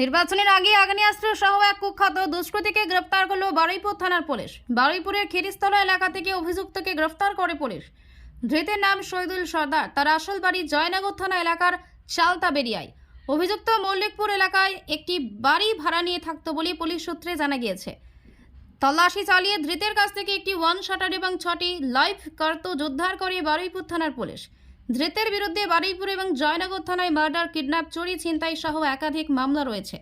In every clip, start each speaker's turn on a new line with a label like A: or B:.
A: নির্বাচনের আগে আগ্নেয়াস্ত্র সহ এক কুখ্যাত দুষ্কৃতীকে গ্রেপ্তার করল বারুইপুর থানার পুলিশ। বারুইপুরের খিরিস্তলা এলাকা থেকে অভিযুক্তকে গ্রেফতার করে পুলিশ। ধৃতের নাম শহীদুল সর্দার, তার আসল বাড়ি জয়নগর থানা এলাকার চালতা চালতাবেরিয়ায় অভিযুক্ত মল্লিকপুর এলাকায় একটি বাড়ি ভাড়া নিয়ে থাকতো বলে পুলিশ সূত্রে জানা গিয়েছে। তল্লাশি চালিয়ে ধৃতের কাছ থেকে একটি ওয়ান শাটার এবং ছটি লাইফ কার্তুজ উদ্ধার করে বারুইপুর থানার পুলিশ। ধৃতের বিরুদ্ধে বারুইপুর এবং জয়নগর থানায় মার্ডার কিডন্যাপ চুরি ছিনতাই সহ একাধিক মামলা রয়েছে।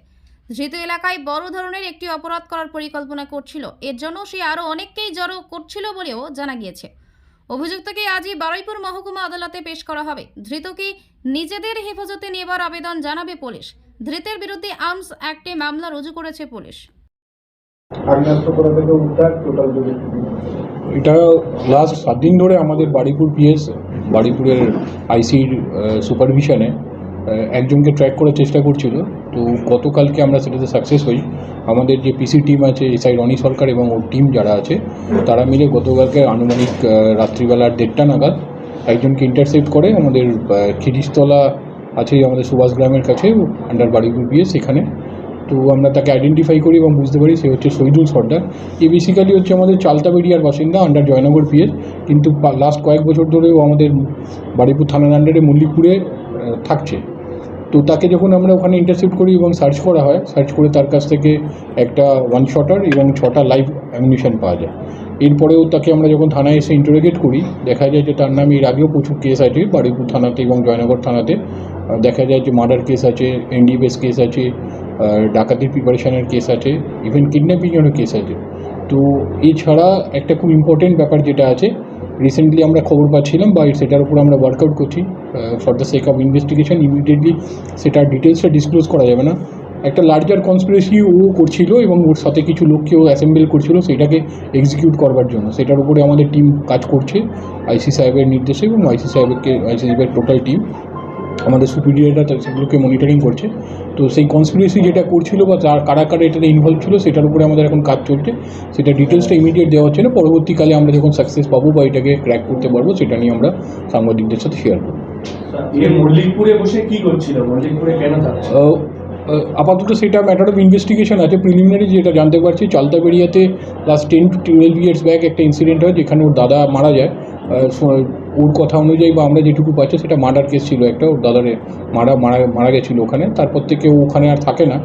A: ধৃত এলাকায় বড় ধরনের একটি অপরাধ করার পরিকল্পনা করছিল। এর জন্য সে আরও অনেককেই জড়ো করছিল বলেও জানা গিয়েছে। অভিযুক্তকে আজই বারুইপুর মহকুমা আদালতে পেশ করা হবে। ধৃতকে নিজেদের হেফাজতে নেবার আবেদন জানাবে পুলিশ। ধৃতের বিরুদ্ধে আর্মস অ্যাক্টে মামলা রুজু করেছে পুলিশ।
B: এটা লাস্ট সাত দিন ধরে আমাদের বাড়িপুর পিএস বাড়িপুরের আইসির সুপারভিশনে একজনকে ট্র্যাক করার চেষ্টা করছিল। তো গতকালকে আমরা সেটাতে সাকসেস হই। আমাদের যে পিসি টিম আছে, এসআই রনি সরকার এবং ওর টিম যারা আছে, তারা মিলে গতকালকে আনুমানিক রাত্রিবেলার দেড়টা নাগাদ একজনকে ইন্টারসেপ্ট করে আমাদের খিরিশতলা আছে, আমাদের সুভাষ গ্রামের কাছে আন্ডার বাড়িপুর পিএস সেখানে। তো আমরা তাকে আইডেন্টিফাই করি এবং বুঝতে পারি সে হচ্ছে শহীদুল সর্দার। এ বেসিক্যালি হচ্ছে আমাদের চালতাবেড়িয়ার বাসিন্দা আন্ডার জয়নগর পিএস কিন্তু লাস্ট কয়েক বছর ধরেও আমাদের বাড়িপুর থানার আন্ডারে মল্লিকপুরে থাকছে। তো তাকে যখন আমরা ওখানে ইন্টারসেপ্ট করি এবং সার্চ করা হয় সার্চ করে তার কাছ থেকে একটা ওয়ান শটার এবং ছটা লাইভ অ্যামিনিশন পাওয়া যায়। এরপরেও তাকে আমরা যখন থানায় এসে ইন্টারোগেট করি, দেখা যায় যে তার নামে এর আগেও প্রচুর কেস আছে বারুইপুর থানাতে এবং জয়নগর থানাতে। দেখা যায় যে মার্ডার কেস আছে এনডিএস কেস আছে ডাকাতির প্রিপারেশনের কেস আছে ইভেন কিডন্যাপিংয়েরও কেস আছে। তো এছাড়া একটা খুব ইম্পর্টেন্ট ব্যাপার যেটা আছে রিসেন্টলি আমরা খবর পাচ্ছিলাম বা সেটার উপর আমরা ওয়ার্কআউট করছি for the sake of investigation immediately সেটার ডিটেলসটা ডিসক্লোজ করা যাবে না। একটা লার্জার কনস্পিরেসি ও করছিল এবং ওর সাথে কিছু লোককেও অ্যাসেম্বল করছিল সেটাকে এক্সিকিউট করবার জন্য। সেটার উপরে আমাদের টিম কাজ করছে আইসি সাহেবের নির্দেশে এবং আইসি সাহেবকে আইসি সাহেবের টোটাল টিম আমাদের সুপিরিয়ররা সেগুলোকে মনিটরিং করছে। তো সেই কনস্পিরেসি যেটা করছিল বা যার কারা কারা এটাতে ইনভলভ ছিল সেটার উপরে আমাদের এখন কাজ চলছে। সেটা ডিটেলসটা ইমিডিয়েট দেওয়া হচ্ছে না পরবর্তীকালে আমরা যখন সাকসেস পাবো বা এটাকে ক্র্যাক করতে পারব সেটা নিয়ে আমরা সাংবাদিকদের সাথে শেয়ার করব।
C: মল্লিকপুরে বসে কি করছিল? মল্লিকপুরে কেন
B: আপাতত সেটা ম্যাটার অফ ইনভেস্টিগেশন আছে। প্রিলিমিনারি যেটা জানতে পারছি চালতাবেড়িয়াতে last ten to twelve years back একটা ইনসিডেন্ট হয় যেখানে ওর দাদা মারা যায়। ওর কথা অনুযায়ী বা আমরা যেটুকু পাচ্ছি সেটা মার্ডার কেস ছিল একটা। ওর দাদারে মারা মারা মারা গেছিল ওখানে। তারপর থেকে ও ওখানে আর থাকে না।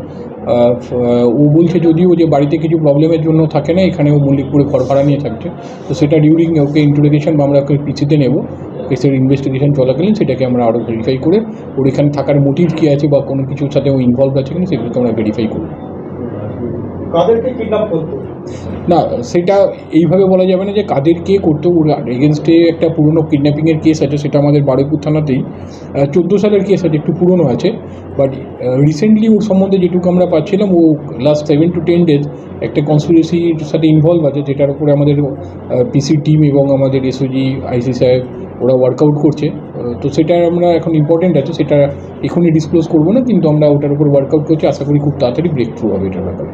B: ও বলছে যদিও যে বাড়িতে কিছু প্রবলেমের জন্য থাকে না, এখানে ও মল্লিকপুরে ঘর ভাড়া নিয়ে থাকছে। তো সেটা ডিউরিং ওকে ইন্টারোগেশন বা আমরা ওকে পিছিতে নেব কেসের ইনভেস্টিগেশন চলাকালীন সেটাকে আমরা আরও ভেরিফাই করে, ওর এখানে থাকার মোটিভ কী আছে বা কোনো কিছুর সাথে ও ইনভলভ আছে কিনা সেগুলোকে আমরা ভেরিফাই করব।
D: কিডন্যাপ করতো?
B: না, সেটা এইভাবে বলা যাবে না যে কাদের কে করতো এগেনস্টে একটা পুরনো কিডন্যাপিংয়ের কেস আছে, সেটা আমাদের বারুইপুর থানাতেই। চোদ্দ সালের কেস আছে, একটু পুরনো আছে বাট রিসেন্টলি ওর সম্বন্ধে যেটুকু আমরা পাচ্ছিলাম, ও last seven to ten days একটা কনস্পিরেসির সাথে ইনভলভ আছে, যেটার উপরে আমাদের পিসি টিম এবং আমাদের এসওজি আইসি সাহেব ওরা ওয়ার্কআউট করছে। তো সেটা আমরা এখন ইম্পর্টেন্ট আছে, সেটা এখনই ডিসক্লোজ করব না, কিন্তু আমরা ওটার উপর ওয়ার্কআউট করছি, আশা করি খুব তাড়াতাড়ি ব্রেক থ্রু হবে এটার ব্যাপারে।